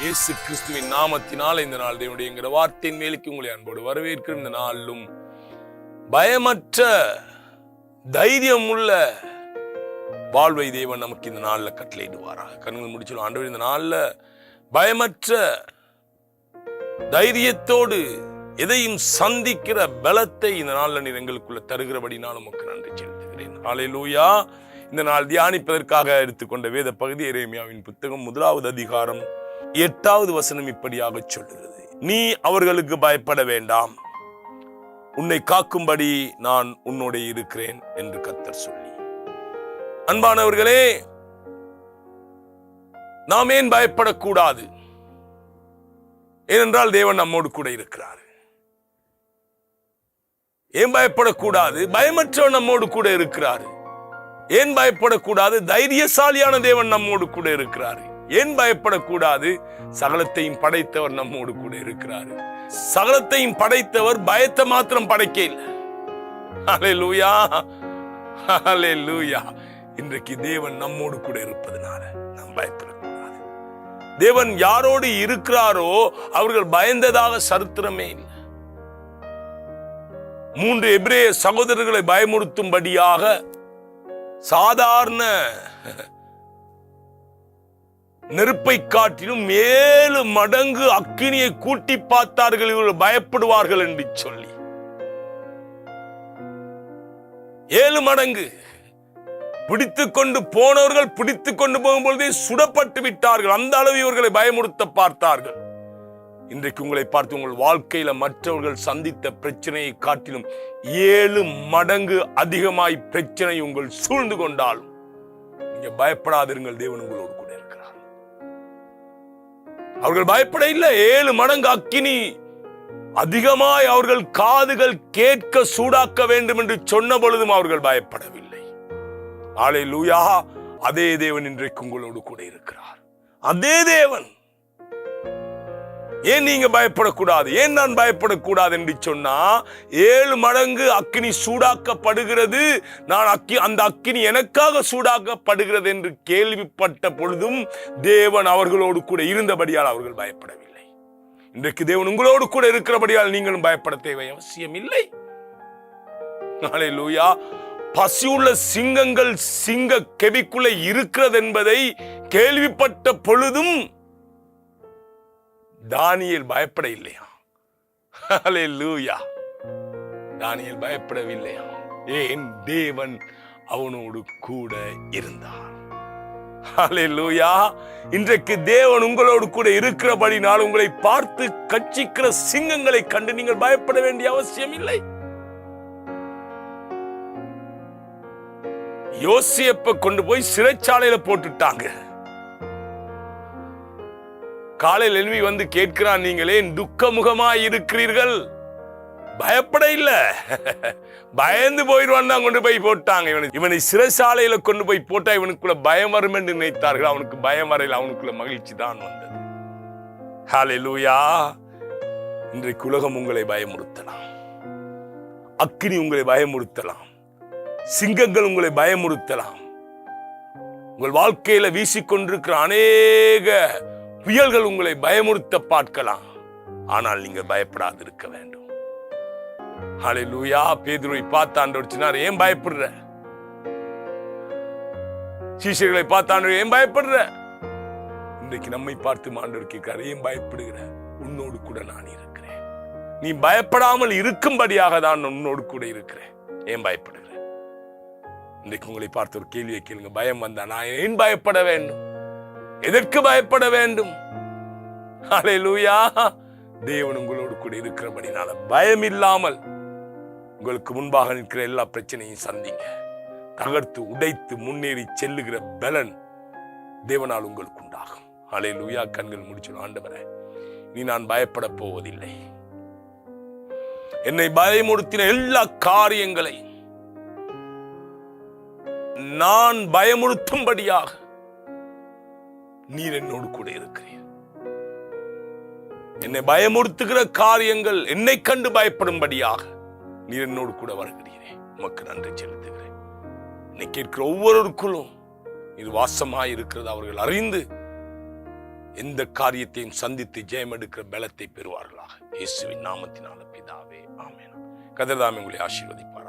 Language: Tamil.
இயேசு கிறிஸ்துவின் நாமத்தினால் இந்த நாள் தேவனுடைய என்கிற வார்த்தையின் மேலுக்கு உங்களை அன்போடு வரவேற்கிற இந்த நாளிலும் பயமற்ற தைரியம் உள்ள வாழ்வை தேவன் நமக்கு இந்த நாளில் கட்டளையிடுவாராக. கண்கள் முடிச்சிடும். ஆண்டவர் இந்த நாளில் பயமற்ற தைரியத்தோடு எதையும் சந்திக்கிற பலத்தை இந்த நாளில் நீர் எங்களுக்குள்ள தருகிறபடி நான் உமக்கு நன்றி செலுத்துகிறேன். ஹalleluya. இந்த நாள் தியானிப்பதற்காக எடுத்துக்கொண்ட வேத பகுதி எரேமியாவின் புத்தகம் முதலாவது அதிகாரம் எட்டாவது வசனம் இப்படியாக சொல்லுகிறது. நீ அவர்களுக்கு பயப்பட வேண்டாம். உன்னை காக்கும்படி நான் உன்னோட இருக்கிறேன் என்று கத்தர் சொல்லி. அன்பானவர்களே நாம் ஏன் பயப்படக்கூடாது? ஏனென்றால் தேவன் நம்மோடு கூட இருக்கிறார். ஏன் பயப்படக்கூடாது? பயமற்றவன் நம்மோடு கூட இருக்கிறார். ஏன் பயப்படக்கூடாது? தைரியசாலியான தேவன் நம்மோடு கூட இருக்கிறார். ஏன் பயப்படக்கூடாது? சகலத்தையும் படைத்தவர் நம்மோடு கூட இருக்கிறார். சகலத்தையும் படைத்தவர் பயத்தை மாத்திரம் படைக்க இல்லை. இன்றைக்கு தேவன் நம்மோடு கூட இருப்பதனால நாம் பயப்படக்கூடாது. தேவன் யாரோடு இருக்கிறாரோ அவர்கள் பயந்ததாக சரித்திரமே இல்லை. மூன்று எபிரேய சகோதரர்களை பயமுறுத்தும்படியாக சாதாரண நெருப்பை காட்டிலும் ஏழு மடங்கு அக்கினியை கூட்டி பார்த்தார்கள் இவர்கள் பயப்படுவார்கள் என்று சொல்லி. ஏழு மடங்கு. பிடித்துக் கொண்டு போனவர்கள் பிடித்து கொண்டு போகும்பொழுதே சுடப்பட்டு விட்டார்கள். அந்த அளவு இவர்களை பயமுறுத்த பார்த்தார்கள். இன்றைக்கு உங்களை பார்த்து உங்கள் வாழ்க்கையில மற்றவர்கள் சந்தித்த பிரச்சனையை காட்டிலும் ஏழு மடங்கு அதிகமாய் பிரச்சனை உங்கள் சூழ்ந்து கொண்டாலும் நீங்க பயப்படாதிருங்கள் தேவன் உங்களோடு. அவர்கள் பயப்பட இல்லை ஏழு மடங்கு அக்கினி. அதிகமாய் அவர்கள் காதுகள் கேட்க சூடாக்க வேண்டும் என்று சொன்ன பொழுதும் அவர்கள் பயப்படவில்லை. ஆலை லூயா அதே தேவன் இன்றைக்கு உங்களோடு கூட இருக்கிறார். அதே தேவன் ஏன் நீங்க பயப்படக்கூடாது? ஏன் நான் பயப்படக்கூடாது என்று சொன்னா ஏழு மடங்கு அக்கினி சூடாக்கப்படுகிறது. நான் அக்கி அந்த அக்கினி எனக்காக சூடாக்கப்படுகிறது என்று கேள்விப்பட்ட பொழுதும் தேவன் அவர்களோடு கூட இருந்தபடியால் அவர்கள் பயப்படவில்லை. இன்றைக்கு தேவன் உங்களோடு கூட இருக்கிறபடியால் நீங்களும் பயப்பட தேவை அவசியம் இல்லை நாளை லூயா பசியுள்ள சிங்கங்கள் சிங்க கெவிக்குள்ள இருக்கிறது என்பதை கேள்விப்பட்ட பொழுதும் தானியல் பயப்பட இல்லையா லூயா தானியல் பயப்படவில்லையா? ஏன் தேவன் அவனோடு கூட இருந்தார். லூயா இன்றைக்கு தேவன் உங்களோடு கூட இருக்கிறபடினால் உங்களை பார்த்து கட்சிக்கிற சிங்கங்களை கண்டு நீங்கள் பயப்பட வேண்டிய அவசியம் இல்லை யோசியப்ப கொண்டு போய் சிறைச்சாலையில போட்டுட்டாங்க. காலையில் எழுவி வந்து கேட்கிறான் நீங்களே துக்கமுகமாய் இருக்கிறீர்கள். பயப்பட இல்ல. பயந்து போயிடுவான் தான் கொண்டு போய் போட்டாங்க. இவனை இவனை சிறைசாலையில கொண்டு போய் போட்டா இவனுக்குள்ள பயம் வரும் என்று நினைத்தார்கள். அவனுக்கு பயம் வரையில் அவனுக்குள்ள மகிழ்ச்சி தான் வந்தது. ஹாலே லூயா இன்றைக்கு உலகம் உங்களை பயமுறுத்தலாம். அக்கினி உங்களை பயமுறுத்தலாம். சிங்கங்கள் உங்களை பயமுறுத்தலாம். உங்கள் வாழ்க்கையில வீசிக்கொண்டிருக்கிற அநேக புயல்கள் உங்களை பயமுறுத்த பார்க்கலாம். ஆனால் நீங்க பயப்படாது இருக்க வேண்டும். ஹலே லூயா பேதுருவை பார்த்தாண்டு சொன்னார் ஏன் பயப்படுற? சீஷர்களை பார்த்தாண்டு ஏன் பயப்படுற? இன்றைக்கு நம்மை பார்த்து மாண்டவர் கேட்கிறார் ஏன் பயப்படுகிற? உன்னோடு கூட நான் இருக்கிறேன். நீ பயப்படாமல் இருக்கும்படியாக தான் உன்னோடு கூட இருக்கிறேன். ஏன் பயப்படுகிற? இன்றைக்கு உங்களை பார்த்து ஒரு கேள்வியை கேளுங்க பயம் வந்தா நான் ஏன் பயப்பட வேண்டும்? எதற்கு பயப்பட வேண்டும்? லூயா தேவன் உங்களோடு கூட இருக்கிறபடினால பயம் இல்லாமல் உங்களுக்கு முன்பாக நிற்கிற எல்லா பிரச்சனையும் சந்திங்க. தகர்த்து உடைத்து முன்னேறி செல்லுகிற பலன் தேவனால் உங்களுக்கு உண்டாகும். அலை லூயா கண்கள் முடிச்சிடும். ஆண்டவரே நீ நான் பயப்பட போவதில்லை. என்னை பயமுறுத்தின எல்லா காரியங்களை நான் பயமுறுத்தும்படியாக நீர் என்னோடு கூட இருக்கிறீர். என்னை பயமுறுத்துகிற காரியங்கள் என்னை கண்டு பயப்படும்படியாக நீர் என்னோடு கூட வருகிறீரே. உமக்கு நன்றி செலுத்துகிறேன். என்னை கேட்கிற ஒவ்வொருவருக்குள்ளும் இது வாசமாய் இருக்கிறது. அவர்கள் அறிந்து எந்த காரியத்தையும் சந்தித்து ஜெயம் எடுக்கிற பலத்தை பெறுவார்களாக. இயேசுவின் நாமத்தினால பிதாவே ஆமேனா. கதிர்தாமே உங்களை ஆசீர்வதிப்பார்